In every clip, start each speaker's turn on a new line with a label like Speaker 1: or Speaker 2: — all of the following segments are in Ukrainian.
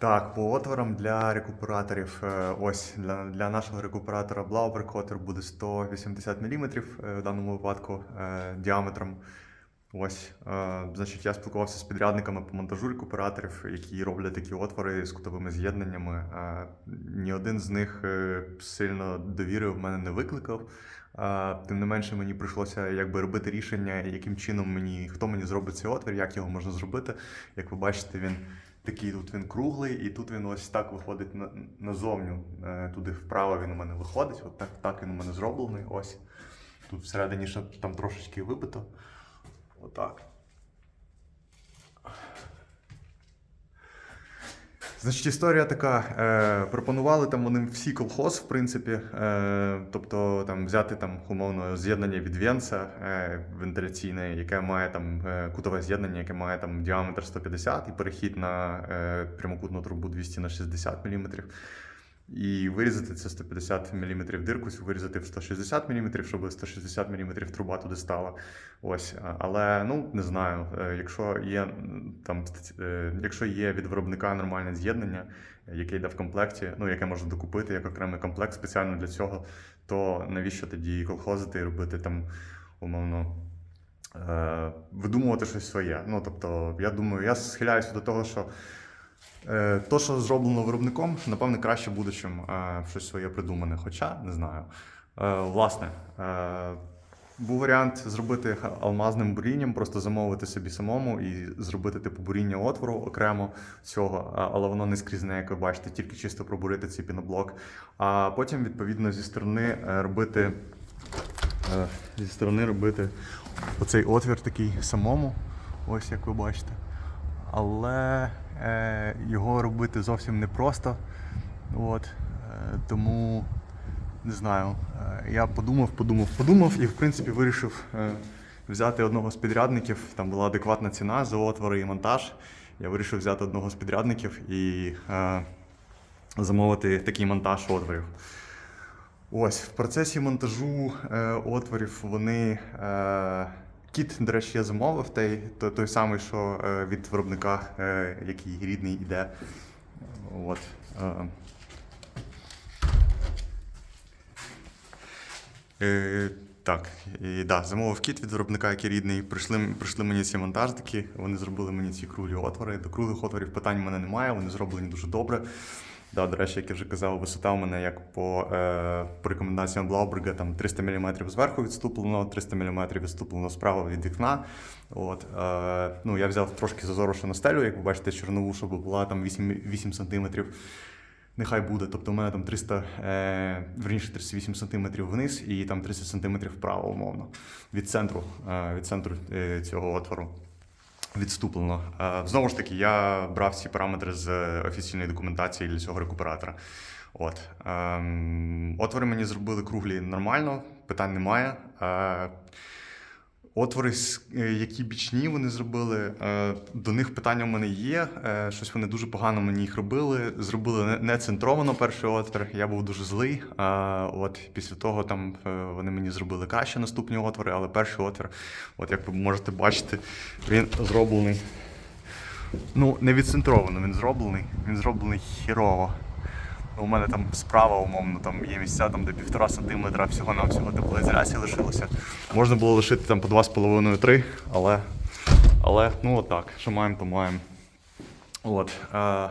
Speaker 1: Так, по отворам для рекуператорів. е, Ось для, для нашого рекуператора Blauberg буде 180 мм в даному випадку е, діаметром. Ось, е, значить, я спілкувався з підрядниками по монтажу рекуператорів, які роблять такі отвори з кутовими з'єднаннями. Е, ні один з них е, сильно довіри в мене не викликав. Е, Тим не менше, мені прийшлося якби робити рішення, яким чином мені хто мені зробить цей отвір, як його можна зробити. Як ви бачите, він такий тут він круглий, і тут він ось так виходить на, назовню. Е, Туди вправо він у мене виходить. От так, так він у мене зроблений. Ось. Тут всередині ще там трошечки вибито. Отак. Значить, історія така. Е, пропонували там вони всі колхоз, в принципі. Е, тобто там взяти там умовно з'єднання від Венца е, вентиляційне, яке має там е, кутове з'єднання, яке має там діаметр 150 і перехід на е, прямокутну трубу 200 на 60 мм. І вирізати це 150 мм дирку, вирізати в 160 мм, щоб 160 мм труба туди стала. Ось, але ну не знаю, е, якщо є там, е, якщо є від виробника нормальне з'єднання, яке йде в комплекті, ну яке можна докупити як окремий комплект спеціально для цього, то навіщо тоді колхозити і робити там умовно. е, Видумувати щось своє. Ну тобто, я думаю, я схиляюся до того, що То, що зроблено виробником, напевне, краще буде, чим е, щось своє придумане. Хоча не знаю. Е, Власне, е, був варіант зробити алмазним бурінням, просто замовити собі самому і зробити типу буріння отвору окремо цього, але воно не скрізне, як ви бачите, тільки чисто пробурити цей піноблок. А потім, відповідно, зі сторони е, робити е, зі сторони робити оцей отвір такий самому, ось як ви бачите але е, його робити зовсім непросто. От, е, тому не знаю. Е, я подумав, подумав, подумав і в принципі вирішив е, взяти одного з підрядників. Там була адекватна ціна за отвори і монтаж. Я вирішив взяти одного з підрядників і е, замовити такий монтаж отворів. Ось в процесі монтажу е, отворів вони. Кіт, до речі, я замовив той, той, той самий, що е, від виробника, е, який рідний іде. От. Е, Е, так, і, да, замовив кіт від виробника, який рідний. Прийшли, прийшли мені ці монтажники, вони зробили мені ці круглі отвори. До круглих отворів питань в мене немає, вони зроблені дуже добре. Да, до речі, як я вже казав, висота у мене як по, е, по рекомендаціям Блауберга, там 300 мм зверху відступлено, 300 мм відступлено справа від вікна. От, е, ну, я взяв трошки зазору на стелю, як ви бачите, чорнову, щоб була там 8, 8 см. Нехай буде. Тобто у мене там 300, е, верніше 38 см вниз і там 30 см вправо, умовно, від центру, е, від центру е, цього отвору відступлено. Е, Знову ж таки, я брав ці параметри з е, офіційної документації для цього рекуператора. От. Ем, Отвори мені зробили круглі нормально, питань немає. Отвори, е, які бічні вони зробили, е, до них питання в мене є. Е, Щось вони дуже погано мені їх робили. Зробили не- центровано перший отвір. Я був дуже злий. От після того там вони мені зробили краще наступні отвори, але перший отвір, от як ви можете бачити, він зроблений. Ну, не відцентровано, він зроблений. Він зроблений хірово. У мене там справа, умовно, там є місця, там, де півтора сантиметра всього-навсього теплоізоляції лишилося. Можна було лишити там по 2,5-3, але, але ну отак, що маємо, то маємо. От. Е,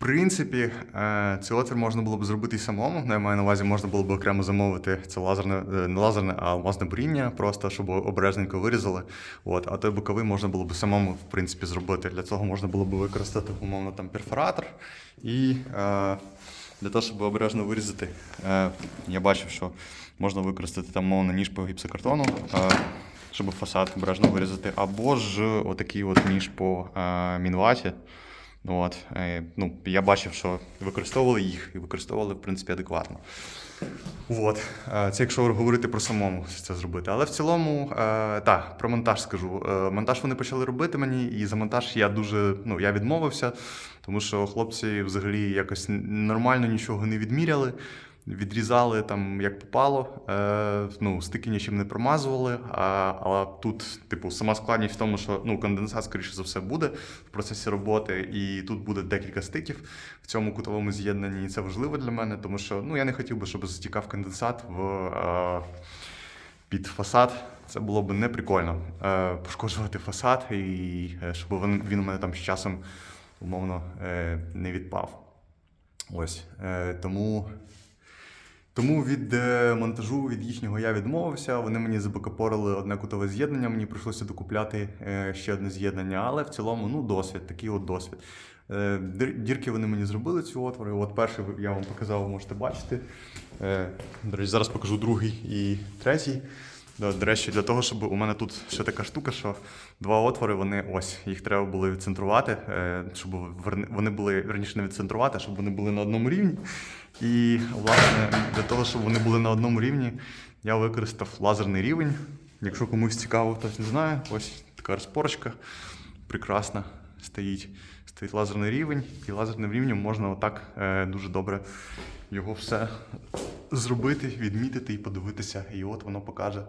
Speaker 1: принципі, е, цей отвір можна було б зробити і самому. Ну, я маю на увазі, можна було б окремо замовити це лазерне, е, не лазерне, а алмазне буріння, просто щоб обережненько вирізали. От, а той боковий можна було б самому в принципі, зробити. Для цього можна було б використати умовно там перфоратор. І е, для того, щоб обережно вирізати, е, я бачив, що можна використати там мовно ніж по гіпсокартону. Щоб фасад обережно вирізати, або ж отакий от ніж по мінваті. Ну, От, е, ну, я бачив, що використовували їх і використовували, в принципі, адекватно. От. е, Це якщо говорити про самому це зробити. Але в цілому, е, так, про монтаж скажу. Монтаж вони почали робити мені, і за монтаж я дуже ну, я відмовився, тому що хлопці взагалі якось нормально нічого не відміряли. Відрізали там як попало, е, ну, стики нічим не промазували. А, але тут, типу, сама складність в тому, що ну, конденсат, скоріше за все, буде в процесі роботи, і тут буде декілька стиків в цьому кутовому з'єднанні. І це важливо для мене, тому що ну, я не хотів би, щоб затікав конденсат в, е, під фасад. Це було б не прикольно е, пошкоджувати фасад, і е, щоб він, він у мене там з часом умовно е, не відпав. Ось. Е, тому. Тому від е, монтажу від їхнього я відмовився. Вони мені забакапорили одне кутове з'єднання. Мені прийшлося докупляти е, ще одне з'єднання, але в цілому ну, досвід, такий от досвід. Е, Дірки вони мені зробили ці отвори. От перший я вам показав, можете бачити. До речі, зараз покажу другий і третій. Да, До речі, для того, щоб у мене тут ще така штука, що два отвори, вони ось, їх треба було відцентрувати, е, щоб вони були верніше не відцентрувати, щоб вони були на одному рівні. І, власне, для того, щоб вони були на одному рівні, я використав лазерний рівень. Якщо комусь цікаво, хтось не знає, ось така розпорочка прекрасна стоїть. Стоїть лазерний рівень, і лазерним рівнем можна отак е, дуже добре його все зробити, відмітити і подивитися. І от воно покаже.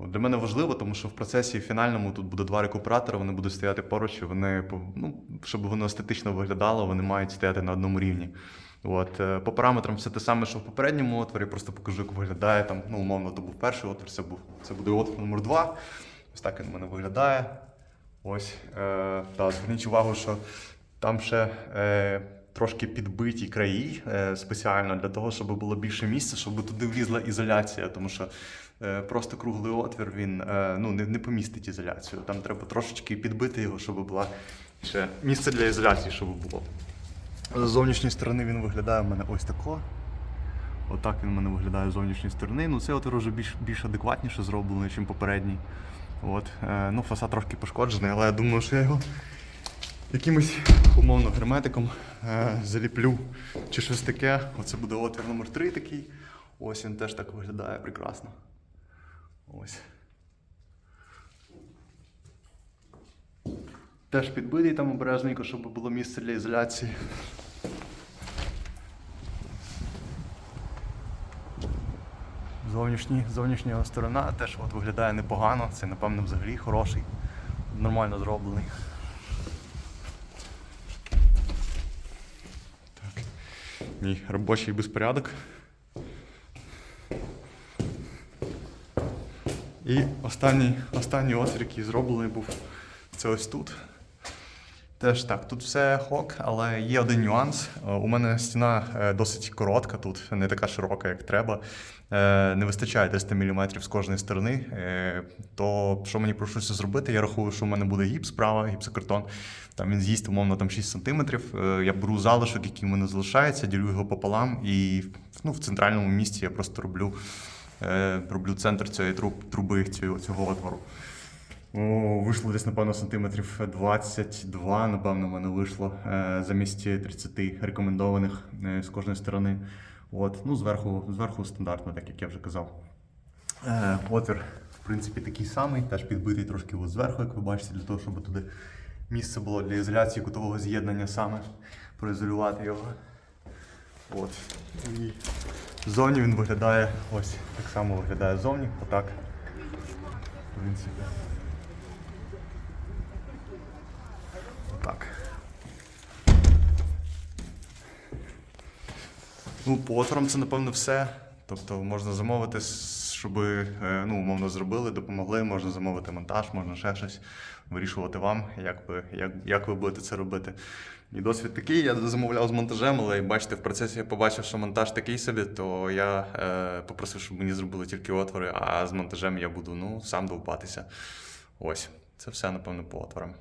Speaker 1: Для мене важливо, тому що в процесі фінальному тут буде два рекуператори, вони будуть стояти поруч, вони, ну, щоб воно естетично виглядало, вони мають стояти на одному рівні. От, е, по параметрам все те саме, що в попередньому отворі, просто покажу, як виглядає там. Ну, умовно, то був перший отвір, це, був, це буде отвір номер два. Ось так він у мене виглядає. Ось. Е, та, зверніть увагу, що там ще е, трошки підбиті краї е, спеціально для того, щоб було більше місця, щоб туди влізла ізоляція, тому що е, просто круглий отвір він е, ну, не, помістить ізоляцію. Там треба трошечки підбити його, щоб була ще місце для ізоляції, щоб було. З зовнішньої сторони він виглядає в мене ось тако. Отак він у мене виглядає з зовнішньої сторони. Ну, цей отвір вже більш, більш адекватніше зроблений, ніж попередній. От. Ну, фасад трошки пошкоджений, але я думаю, що я його якимось умовно герметиком е, заліплю чи щось таке. Оце буде отвір номер 3 такий. Ось він теж так виглядає прекрасно. Ось. Теж підбитий там обережненько, щоб було місце для ізоляції. Зовнішні, зовнішня сторона теж от виглядає непогано. Це, напевно, взагалі хороший, нормально зроблений. Мій робочий безпорядок. І останній, останній отвір, який зроблений був, це ось тут. Теж так, тут все хок, але є один нюанс. Е, У мене стіна е, досить коротка тут, не така широка, як треба. Е, Не вистачає 300 мм з кожної сторони. То що мені прийшлося зробити? Я рахую, що в мене буде гіпс справа, гіпсокартон. Там він з'їсть, умовно, там 6 см. Я беру залишок, який в мене залишається, ділю його пополам, і ну, в центральному місці я просто роблю, роблю центр цієї труб- труби цього отвору. О, вийшло десь, напевно, сантиметрів 22, напевно, в мене вийшло е, замість 30 рекомендованих е, з кожної сторони. От, ну, зверху, зверху стандартно, так як я вже казав. Е, отвір, в принципі, такий самий, теж підбитий трошки от зверху, як ви бачите, для того, щоб туди місце було для ізоляції кутового з'єднання саме, проізолювати його. От. І ззовні він виглядає ось так само виглядає ззовні, отак. В принципі. Так. Ну, по отворам це, напевно, все. Тобто можна замовити, щоб е, ну, умовно зробили, допомогли, можна замовити монтаж, можна ще щось вирішувати вам, як ви, як, як ви будете це робити. Мій досвід такий, я замовляв з монтажем, але бачите, в процесі я побачив, що монтаж такий собі, то я е, попросив, щоб мені зробили тільки отвори, а з монтажем я буду ну, сам довбатися. Ось, це все, напевно, по отворам.